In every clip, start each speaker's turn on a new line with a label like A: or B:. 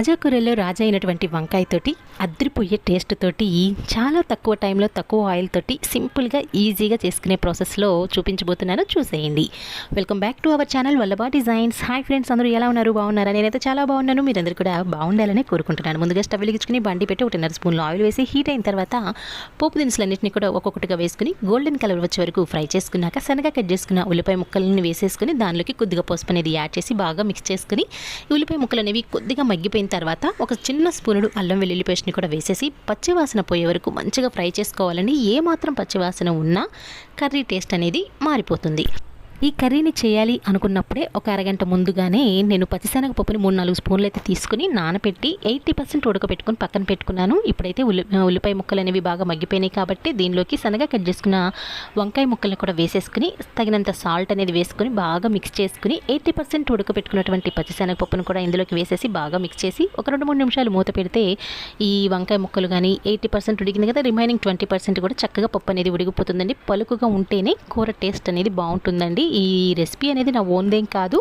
A: రాజాకూరలో కూరల్లో రాజా అయినటువంటి వంకాయతోటి అద్దరిపోయే టేస్ట్ తోటి చాలా తక్కువ టైంలో తక్కువ ఆయిల్ తోటి సింపుల్గా ఈజీగా చేసుకునే ప్రాసెస్లో చూపించబోతున్నాను. చూసేయండి. Welcome back to our channel Vallabha designs hi friends అందరూ ఎలా ఉన్నారు? బాగున్నారా? నేనైతే చాలా బాగున్నాను. మీరందరూ కూడా బాగుండాలని కోరుకుంటున్నాను. ముందుగా స్టవ్ వెలిగించుకుని బండి పెట్టి ఒకటిన్నర స్పూన్లో ఆయిల్ వేసి హీట్ అయిన తర్వాత పోపు దినుసులన్నింటినీ కూడా ఒక్కొక్కటిగా వేసుకుని గోల్డెన్ కలర్ వచ్చే వరకు ఫ్రై చేసుకున్నాక శనగ కట్ చేసుకున్న ఉల్లిపాయ ముక్కలను వేసేసుకుని దానిలోకి కొద్దిగా పసుపు అనేది యాడ్ చేసి బాగా మిక్స్ చేసుకుని ఉల్లిపాయ ముక్కలు అనేవి కొద్దిగా మగ్గిపోయిన తర్వాత ఒక చిన్న స్పూనుడు అల్లం వెల్లుల్లి పేస్ట్ని కూడా వేసేసి పచ్చివాసన పోయే వరకు మంచిగా ఫ్రై చేసుకోవాలని ఏ మాత్రం పచ్చివాసన ఉన్నా కర్రీ టేస్ట్ అనేది మారిపోతుంది. ఈ కర్రీని చేయాలి అనుకున్నప్పుడే ఒక అరగంట ముందుగానే నేను పచ్చిశనగ పప్పుని మూడు నాలుగు స్పూన్లు అయితే తీసుకుని నానబెట్టి ఎయిటీ పర్సెంట్ ఉడకబెట్టుకుని పక్కన పెట్టుకున్నాను. ఇప్పుడైతే ఉల్లి ఉల్లిపాయ ముక్కలు అనేవి బాగా మగ్గిపోయినాయి కాబట్టి దీనిలోకి శనగ కట్ చేసుకున్న వంకాయ ముక్కల్ని కూడా వేసేసుకుని తగినంత సాల్ట్ అనేది వేసుకుని బాగా మిక్స్ చేసుకుని ఎయిటీ పర్సెంట్ ఉడకబెట్టుకున్నటువంటి పచ్చిశనగ పప్పును కూడా ఇందులోకి వేసేసి బాగా మిక్స్ చేసి ఒక రెండు మూడు నిమిషాలు మూత పెడితే ఈ వంకాయ ముక్కలు కానీ ఎయిటీ పర్సెంట్ ఉడికింది కదా రిమైనింగ్ ట్వంటీ పర్సెంట్ కూడా చక్కగా పప్పు అనేది ఉడికిపోతుందండి. పలుకుగా ఉంటేనే కూర టేస్ట్ అనేది బాగుంటుందండి. ఈ రెసిపీ అనేది నా ఓన్దేం కాదు.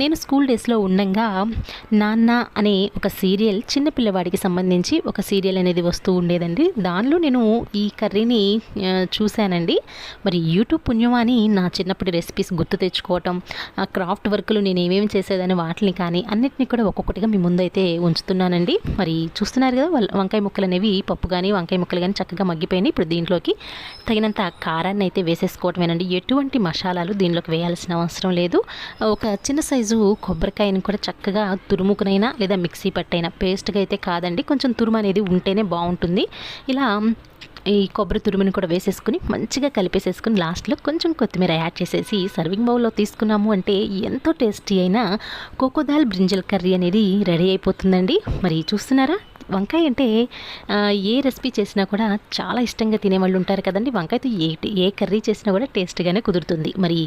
A: నేను స్కూల్ డేస్లో ఉండంగా నాన్న అనే ఒక సీరియల్ చిన్నపిల్లవాడికి సంబంధించి ఒక సీరియల్ అనేది వస్తూ ఉండేదండి. దానిలో నేను ఈ కర్రీని చూశానండి. మరి యూట్యూబ్ పుణ్యమాని నా చిన్నప్పటి రెసిపీస్ గుర్తు తెచ్చుకోవటం ఆ క్రాఫ్ట్ వర్క్లు నేను ఏమేమి చేసేదాన్ని వాటిని కానీ అన్నిటిని కూడా ఒక్కొక్కటిగా మీ ముందైతే ఉంచుతున్నానండి. మరి చూస్తున్నారు కదా వంకాయ ముక్కలు అనేవి పప్పు కానీ వంకాయ ముక్కలు కానీ చక్కగా మగ్గిపోయినాయి. ఇప్పుడు దీంట్లోకి తగినంత కారాన్ని అయితే వేసేసుకోవటమేనండి. ఎటువంటి మసాలాలు దీనిలోకి వేయాల్సిన అవసరం లేదు. ఒక చిన్న సైజు కొబ్బరికాయని కూడా చక్కగా తురుముకునైనా లేదా మిక్సీ పట్టైనా పేస్ట్గా అయితే కాదండి. కొంచెం తురుము అనేది ఉంటేనే బాగుంటుంది. ఇలా ఈ కొబ్బరి తురుముని కూడా వేసేసుకుని మంచిగా కలిపేసేసుకుని లాస్ట్లో కొంచెం కొత్తిమీర యాడ్ చేసేసి సర్వింగ్ బౌల్లో తీసుకున్నాము అంటే ఎంతో టేస్టీ అయిన కోకోదాల్ బ్రింజల్ కర్రీ అనేది రెడీ అయిపోతుందండి. మరి చూస్తున్నారా? వంకాయ అంటే ఏ రెసిపీ చేసినా కూడా చాలా ఇష్టంగా తినేవాళ్ళు ఉంటారు కదండి. వంకాయతో ఏ ఏ కర్రీ చేసినా కూడా టేస్ట్గానే కుదురుతుంది. మరి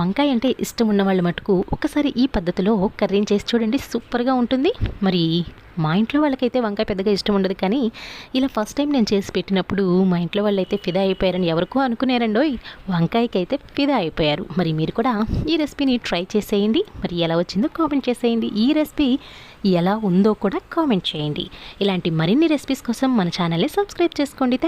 A: వంకాయ అంటే ఇష్టం ఉన్న వాళ్ళు మటుకు ఒకసారి ఈ పద్ధతిలో కర్రీని చేసి చూడండి. సూపర్గా ఉంటుంది. మరి మా ఇంట్లో వాళ్ళకైతే వంకాయ పెద్దగా ఇష్టం ఉండదు కానీ ఇలా ఫస్ట్ టైం నేను చేసి పెట్టినప్పుడు మా ఇంట్లో వాళ్ళైతే ఫిదా అయిపోయారని ఎవరికో అనుకున్నారండోయ్ వంకాయకి అయితే ఫిదా అయిపోయారు. మరి మీరు కూడా ఈ రెసిపీని ట్రై చేసేయండి. మరి ఎలా వచ్చిందో కామెంట్ చేసేయండి. ఈ రెసిపీ ఎలా ఉందో కూడా కామెంట్ చేయండి. ఇలాంటి మరిన్ని రెసిపీస్ కోసం మన ఛానల్ని సబ్స్క్రైబ్ చేసుకోండి.